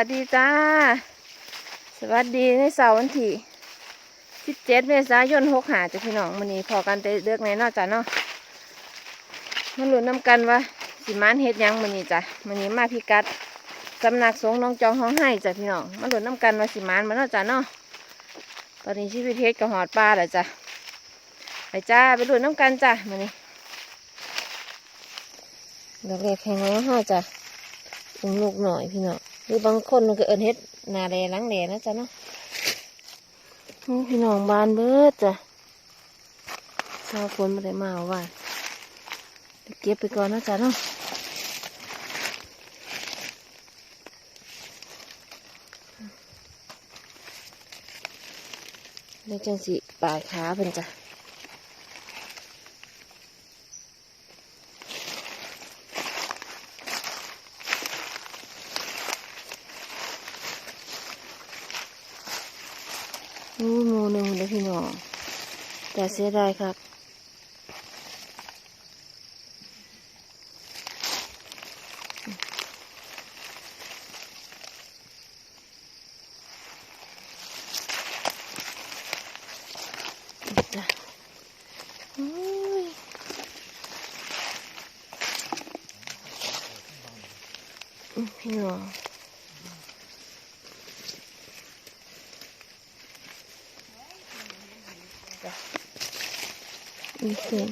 สวัสดีจ้า สวัสดีในเสาร์วันที่17เมษายน6หาจ้ะพี่น้องมื้อนี้พอกันแต่เลือกในนอกจ้ะเนาะมาลุ้นน้ำกันว่าสิมานเฮ็ดยังมื้อนี้จ้ะมื้อนี้มาพิกัดสำนักสงน้องจองห้องให้จ้ะพี่น้องมาลุ้นน้ำกันว่าสิมานมาเนาะจ้ะเนาะตอนนี้ชีวิตเฮ็ดกับหอดปลาแล้วจ้ะไปจ้าไปหลุ้นน้ำกันจ้ะมื้อนี้ดอกแรกแข็งแรงห้าจ้ะอุ้มลูกหน่อยพี่เนาะห รือบางคนมันก็เอินเฮ็ดนาแดหลังแดนะจ๊ะเนาะพี่น้องบานเบิดจ้ะชาวฝนมาได้มาว่าเก็บไปก่อนนะจ๊ะเนาะเดี๋ยวจังสิปลาดขาเพิ่นจ้ะอู้หมูหนึ่งเลยพี่น้อง แต่เสียดายครับ พี่น้อง อีกเสียง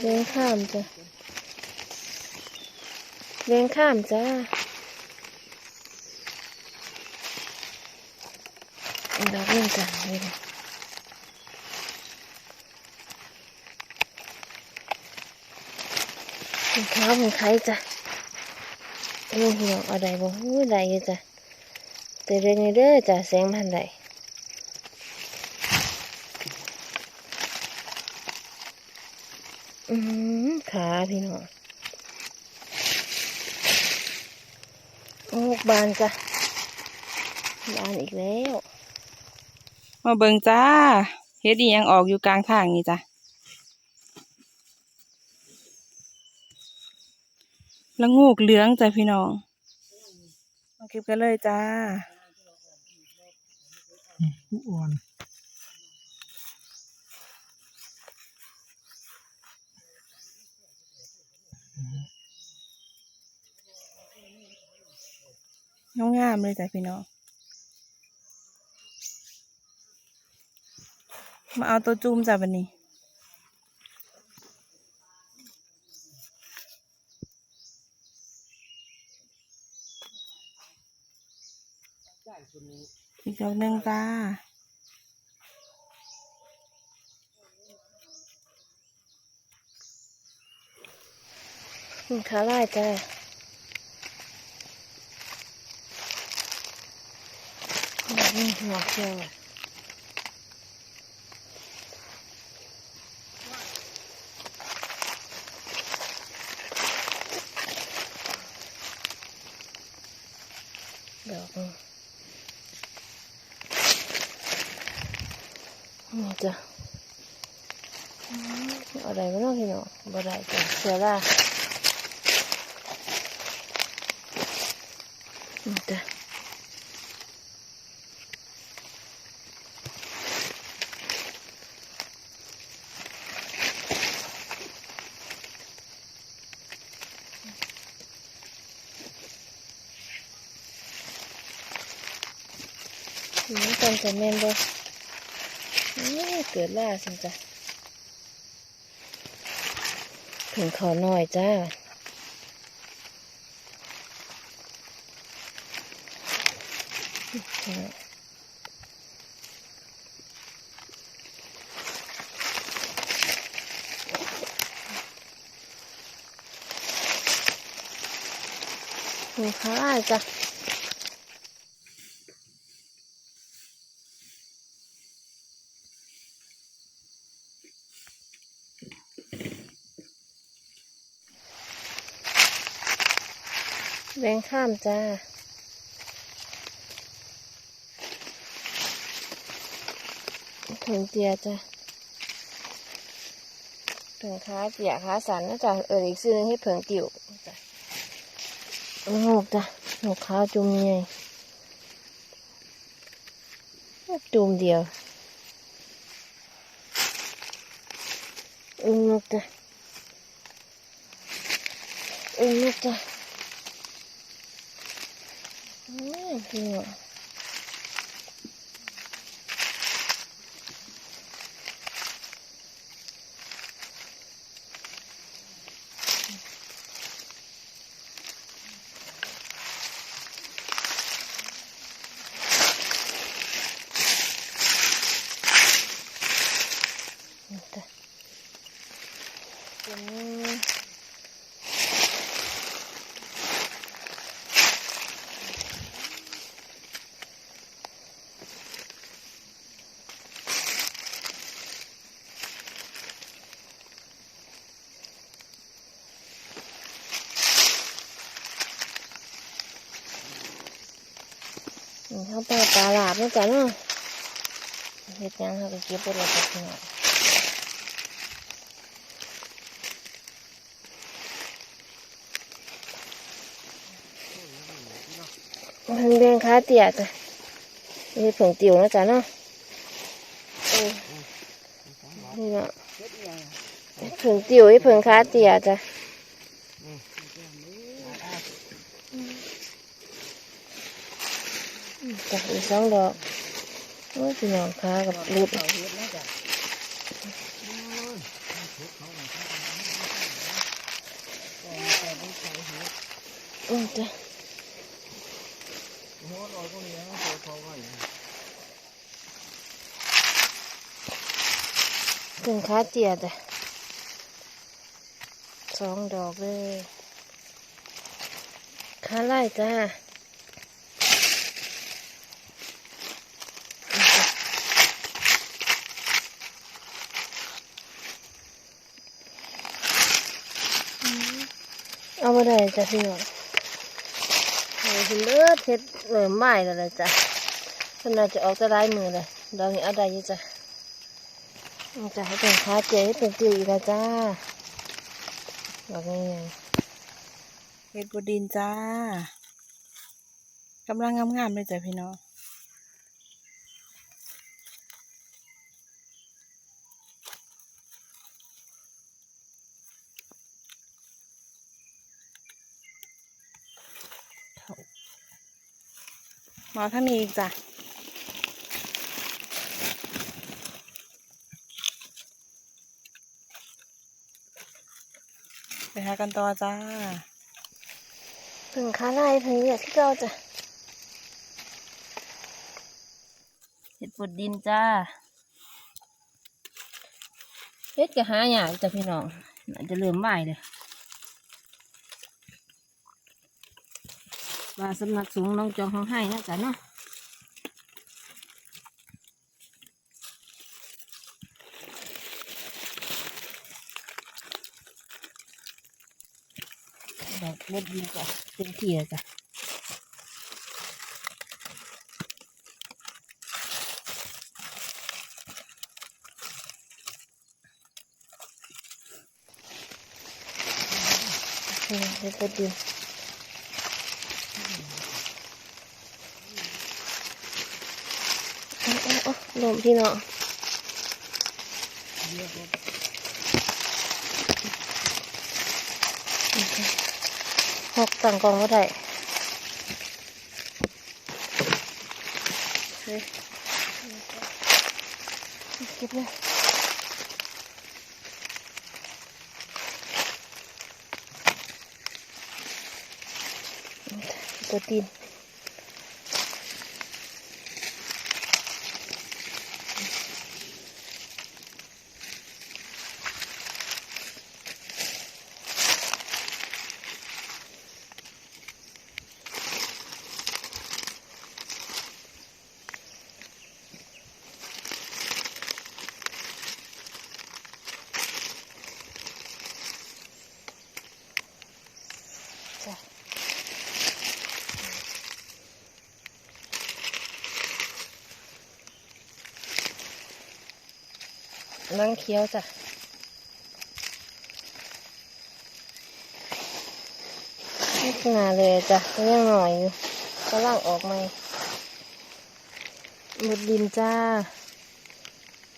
เลี้ยงข้ามจ้ะเลี้ยงข้ามจ้าอันดับหนึ่งจ้ะนี่เลยรองเท้าวของใครจ้ะโอ้หัวอาได้บ่อู้ได้อยู่จ้ะแต่เรื่องนี้เด้อจ้ะแสงมันได้ อืมขาพี่น้องโอ้บานจ้ะบานอีกแล้ว มาเบิ่งจ้าเฮ็ดอีหยังออกอยู่กลางทางนี่จ้ะละงูกเหลืองจ้ะพี่น้อง มาเก็บกันเลยจ้าผู้อ่อน งามเลยจ้ะพี่น้อง มาเอาตัวจุ่มจ้ะวันนี้ อีกดอกหนึ่งจ้า ขาลายจ้ะอืมหัวเขียวดอกหนึ่งนี่จ้ะอืมอะไรมาเนาะพี่น้องบ่ได้จ้ะเสียละ นี่จ้ะนี่กันจะแม่นบ่นี่เกิดล่าสิจ้ะถึงขอหน่อยจ้า มีข้าวอะไรจ้ะแบงข้ามจ้า ถุงเจียจ้ะถุงขาเจียขาสันนะจ๊ะเอออีกซื้อนึงให้เผิงติ๋วจ้ะโอ้โจ้ะหนูขาวจุ่มใหญ่จูมเดียวอึ้งนกจ้ะอึ้งนกจ้ะอืมพี่น้องนี่จ้ะอืมนี่ เข้าไปปลาหลาบด้วยกันเนาะเฮ็ดหยังเขาก็เก็บไปเลยจ้ะพี่น้องมันแดงขาเตี่ยจ้ะนี่ผงติ๋วนะจ๊ะเนาะเออนี่เนาะผงติ๋วไอ้ผงขาเตี่ยจ้ะจ้ะอีก สองดอกโอ้ยพี่น้องขากับรุดอืมจ้ะถึงขาเจียจ้ะสองดอกเลยขาไล่จ้า ไปได้จ้ะพี่น้องโอ้ยเลือดเท็ดเหลือไม้แล้วเลยจ้ะขนาดจะออกจะไล่มือเลยดอกนี้เอาได้ยี่จ้ะมันจะให้เป็นค้าเจ๊ให้เป็นติวอีกแล้วจ้าบอกง่ายเฮ็ดบดินจ้ากำลังงามๆเลยจ้ะพี่น้อง มาท่างนี้อีกจ้ะไปหากันต่อจ้าๆถึงค้าไล่ถึงเหยียดที่เราจ้ะเห็ดปวดดินจ้าเฮ็ดก็หาอย่างจ้ะพี่น้องน่าจะเริ่มใหม่เลย ว่าสำนักสงฆ์น้องจองของให้นะจ๊ะเนาะดอกเล็ดดีจ้ะเต็มที่เลยจ้ะอืมเฮ็ดปวดดินโอ้โอ้โอ้ ลมพี่น้องหกต่างกองก็ได้เฮ้ยเก็บเลยตัวตีน นั่งเคี้ยวจ้ะไม่ขนาดเลยจ้ะก็ยังหน่อยอยู่ก็ล่างออกมาหมดดินจ้า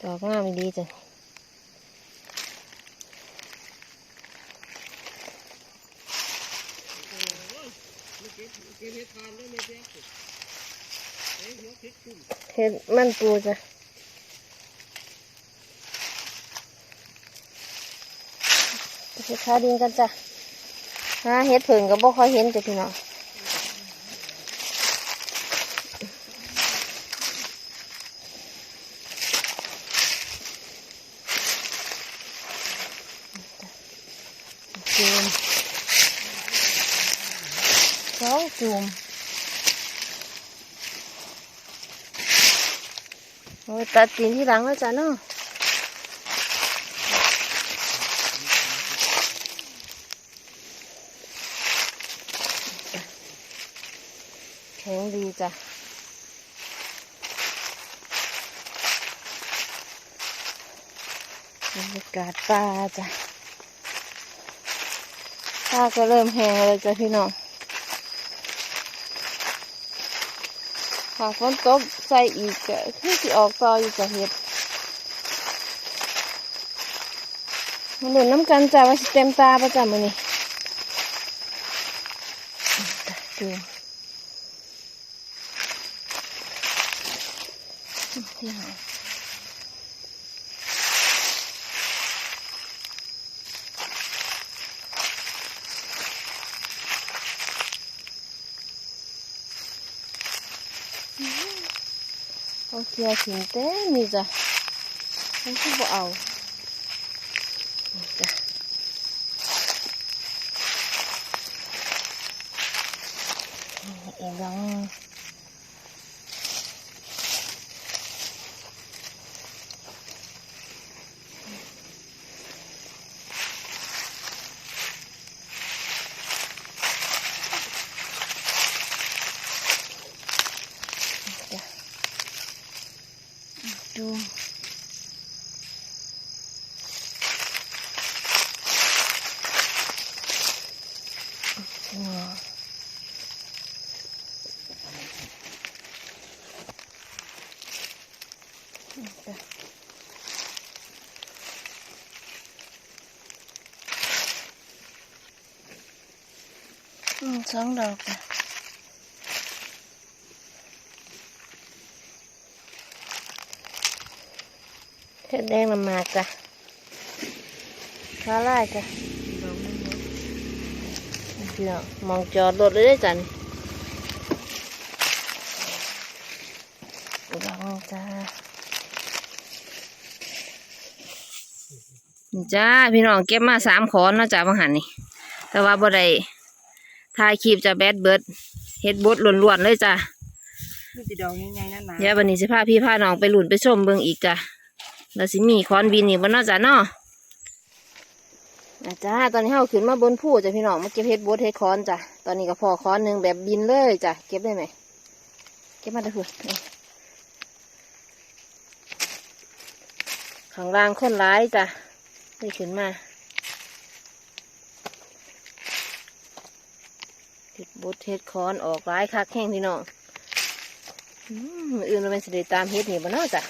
ดอกงามดีจ้ะเห็ดมันปูจ้ะ ไปเฮ็ดข้าดินกันจ้ะหาเห็ดเผิงก็บ่ค่อยเห็นจ้ะพี่น้องจูมสองจูมโอ้ยตัดตีนที่หลังแล้วจ้ะเนาะ ข็งดีจ้ะบรรยากาศป่าจ้ะฟ้าก็เริ่มแห้งแล้วจ้ะพี่น้องหากฝนตกใส่อีกก็คือสิออกต่ออยู่จะเห็ดมาหนุนน้ำกันจ้ะว่าสิเต็มตาประจำมือนี่ดูที่หา เอาเกียร์ถิงเต้นี่จ้ะมันคือบ่เอานี่จ้ะนี่อีกอยังหนึ่ง อ๋อนี่จ้ะอืมสองดอกจ้ะเห็ดแดงน้ำหมากจ้ะข้าไล่จ้ะเดี๋ยวมองจอดรถเลยได้อจ้ะนี่ลองจ้านี่จ้าพี่น้องเก็บมาสามขอนเนาะจ้าบางหันนี่แต่ว่าบ่ได้ถ่ายคลิปจะแบดเบิดเฮ็ดบดล้วนๆเลยจ้ะมีติดอกใหญ่ๆนั่นนะเดี๋ยววันนี้สิพาพี่พาน้องไปหลุนไปชมเบิ่งอีกจ้ะแล้วสิมีคอนบินอีกบ่เนาะจ้ะเนาะ อาจ้าตอนนี้เฮาขึ้นมาบนภูจ้ะพี่น้องมาเก็บเห็ดบดเห็ดคอนจ้ะตอนนี้ก็พอคอนหนึ่งแบบบินเลยจ้ะเก็บได้ไหมเก็บมาได้พุ่นข้างล่างคนร้ายจ้ะนี่ขึ้นมาเห็ดบดเห็ดคอนออกร้ายคักแห้งพี่น้องอืมอื่นเราเป็นสิได้ตามเฮ็ดนี่บ่เนาะจ้ะ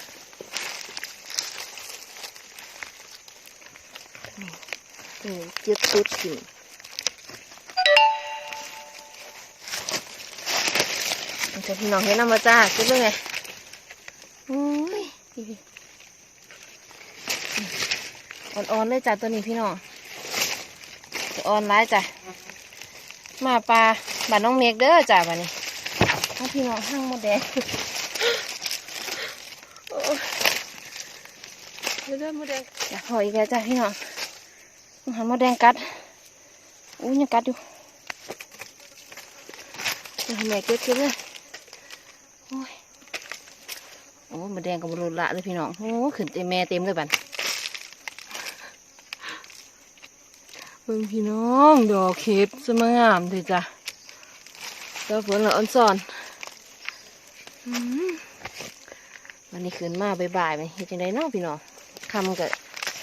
นี่จึดตุดกินมันจะพี่น้องเห็นน้ำมาจ้าเก็บเลยไงโอ้ยอ่อนๆเลยจ้ะตัวนี้พี่น้องจะอ่อนร้ายจ้ะมาปลาบ้านน้องเมกเด้อจ้ะบ้านนี้เอาพี่น้องห้างหมดแดงเดี๋ยวยวหมดแดงอยากหอยอีกแล้วจ้ะพี่น้อง หันมดแดงกัดอู้ยังกัดอยู่แม่เก็บเก็บเลยโอ้ยโอ้มดแดงกับบรุละเลยพี่น้องโอ้ขึ้นเต็มแม่เต็มเลยบันเบิ่งพี่น้องดอกเข็บสมงามเลยจ้ะเจ้าฝนละอ่อนซอนอืมวันนี้ขึ้นมาบ่ายๆไหมเฮ็ดจังไดเนาะพี่น้องคำก็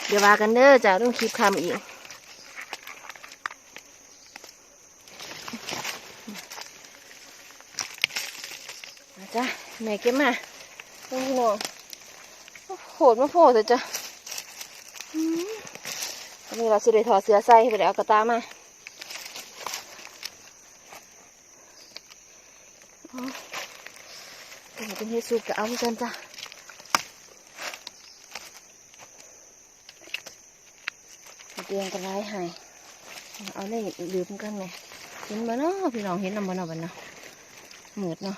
เดี๋ยวว่ากันเด้อจ้าต้องคลิปคำอีก จ้าแม่เก็บมาพี่น้องโหดมาโผล่เลยจ้ะอันนี้เราสิได้ถอดเสื้อใส่ไปแล้วเอากระตามาเป็นเฮซูกะเอาเหมือนกันจ้ะเตียงกันไรหายเอาเลยลืมกันไหมเห็นบ่เนาะพี่น้องเห็นนำบ่เนาะบ่เนาะเหมือดเนาะ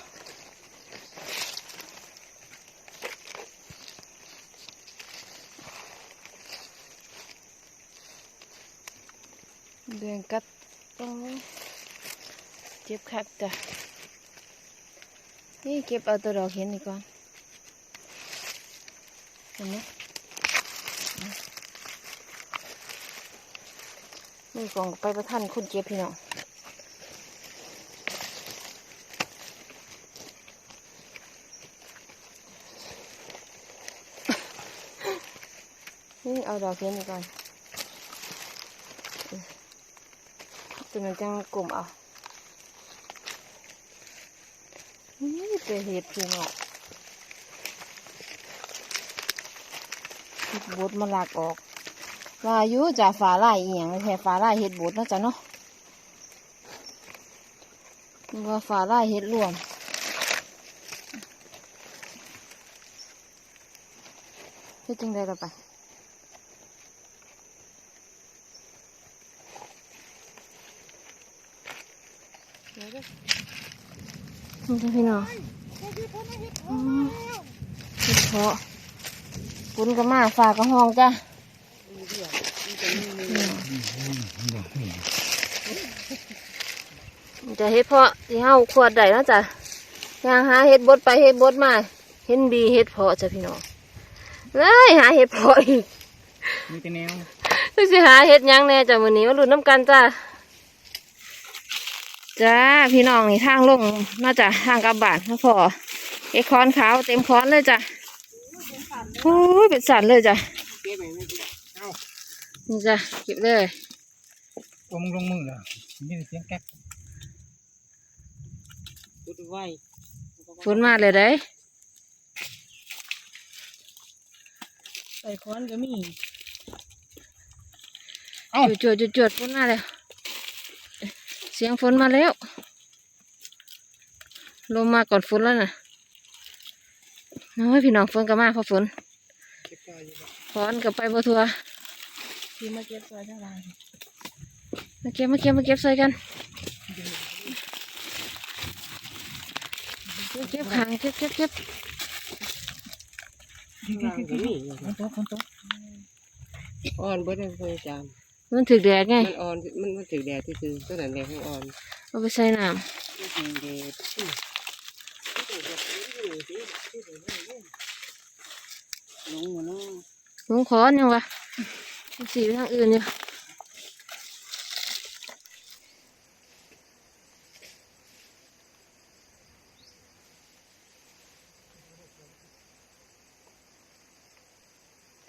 เดือนกัดโอ้เจ็บคักจ้ะนี่เก็บเอาตัวดอกเห็นนี่ก่อนเห็นไหมนี่กล่องไปประทันคุณเจ็บพี่น้องนี่เอาดอกเห็นนี่ก่อน ตัวนั้นจังกลุ่มเอานี่เป็นเห็ดพี่น้องเห็ดบดมาลากออกวายุจ่าฟ้าไล่อียงแค่ฟ้าไล่เห็ดบดนะจ๊ะเนาะว่าฟ้าไล่เห็ดรวมเฮ็ดจังได้ล่ะไป นี่จ้ะ พี่น้องอืมเห็ดเพาะปุ้นก็มาฝากก็ห้องจ้ะมันจะเห็ดเพาะที่เฮาขวดได้เนาะจ้ะย่างหาเห็ดบดไปเห็ดบดมา เห็นบีเห็ดเพาะจ้ะพี่น้องเลยหาเห็ดเพาะอีกมีแต่แนวดูสิหาเห็ดหยังแน่จ้ะมื้อนี้มาลุ้นน้ำกันจ้ะ จ้าพี่น้องนี่ทางลงน่าจะทางกลับบ้านนะพ่อไอ้คอนขาวเต็มคอนเลยจ้ะโอ้ยเป็นสันเลยจ้ะเก็บไปไม่ได้เอ้านี่จ้ะเก็บเลยตัวมึงลงมือแล้วมีแต่เสียงแก๊กดูดไว้ฝนมาเลยได้ใส่ค้อนก็มีจุดจุดจุดๆฝนมาแล้วเสียงฝนมาแล้วลมมาก่อนฝนแล้วน่ะน้อยพี่น้องฝนก็มาเพราะฝนเก็บได้อยู่บ่ฝนก็ไปบ่ทัวที่มาเก็บซอยทั้งหลายมาเก็บมาเก็บมาเก็บใส่กันเก็บขางเก็บเก็บเก็บข้างล่างก็มีฝนตกฝนตกอ่อนเบิดเลยพยายาม มันถึกแดดไง มันอ่อน มันมันถึงแดดที่คือตัวนั้นแดดของอ่อนเอาไปใส่น้มันถึงแดดอื้อลงมาเนาะำลุงขอยังวะสีไปทางอื่นอยู่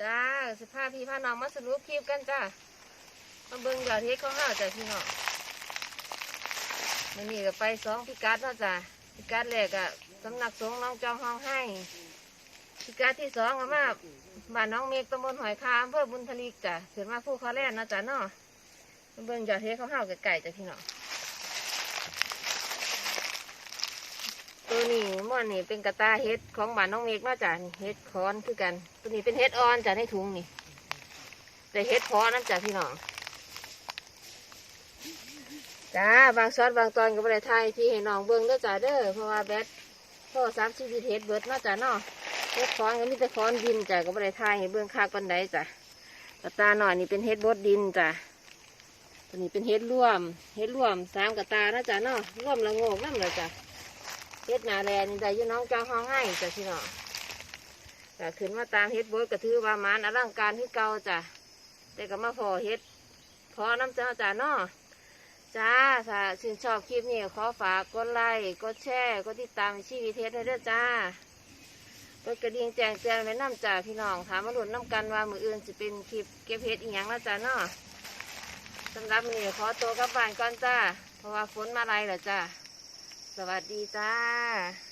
จ้าสภาพพี่พาน้องมาสรุปคลิปกันจ้า มาเบิ่งยอดเฮ็ดของเฮาจ้ะพี่น้องมันนี่ก็ไปสองพิกัดเนาะจ้ะพิกัดแรกอะสำนักสงฆ์น้องจองห้องให้พิกัดที่สองก็มาบ้านน้องเมฆตำบลหอยคาอำเภอบุญทลีกจ้ะขึ้นมาผู้เขาแล่นนะจ้ะเนาะมาเบิ่งยอดเฮ็ดเขาเฮาไก่จ้ะพี่น้องตัวนี้ม่วนนี่เป็นกระตาเฮ็ดของบ้านน้องเมฆเนาะจ้ะนี่เฮ็ดคอนคือกัน ตัวนี้เป็นเฮ็ดออนจ้ะในถุงนี่แต่เฮ็ดพอน้ำจ้ะพี่น้อง จ้าบางช็อตบางตอนก็บ่ได้ถ่ายที่ให้น้องเบิ่งเด้อจ้ะเด้อเพราะว่าแบตโทรศัพท์ชีวิตเฮ็ดเบิดเนาะจ้ะเนาะเฮ็ดคอนก็มีแต่คอนดินจ้ะก็บ่ได้ทายให้เบื้องคากปันไดจ้ะกระตาหน่อยนี่เป็นเฮ็ดบดดินจ้ะตัวนี้เป็นเฮ็ดร่วมเฮ็ดร่วมสามกระตานะจ้ะเนาะร่วมละโงกนั่นเลยจ้ะเฮ็ดนาแลนี่ได้ยี่น้องเจ้าห้องให้จ้ะพี่น้องจ้ะขึ้นมาตามเฮ็ดบดก็ถือว่ามันอลังการที่เก่าจ้ะแต่ก็มาพอเฮ็ดพอน้ำจ้าจ้ะเนาะ จ้าถ้าชื่นชอบคลิปนี้ขอฝากกดไลค์กดแชร์กดติดตามชีวิตเท็ดให้ด้อจ้ากดกระดิ่งแจ้งเตือนไว้น้ำจ่าพี่น้องถามมาหลุนน้ำกันว่ามืออื่นจะเป็นคลิปเก็บเพชรอีกอย่างละจ้าเนาะสำหรับมือนี้ขอตัวกลับบ้านก่อนจ้าเพราะว่าฝนมาไรแล้วจ้าสวัสดีจ้า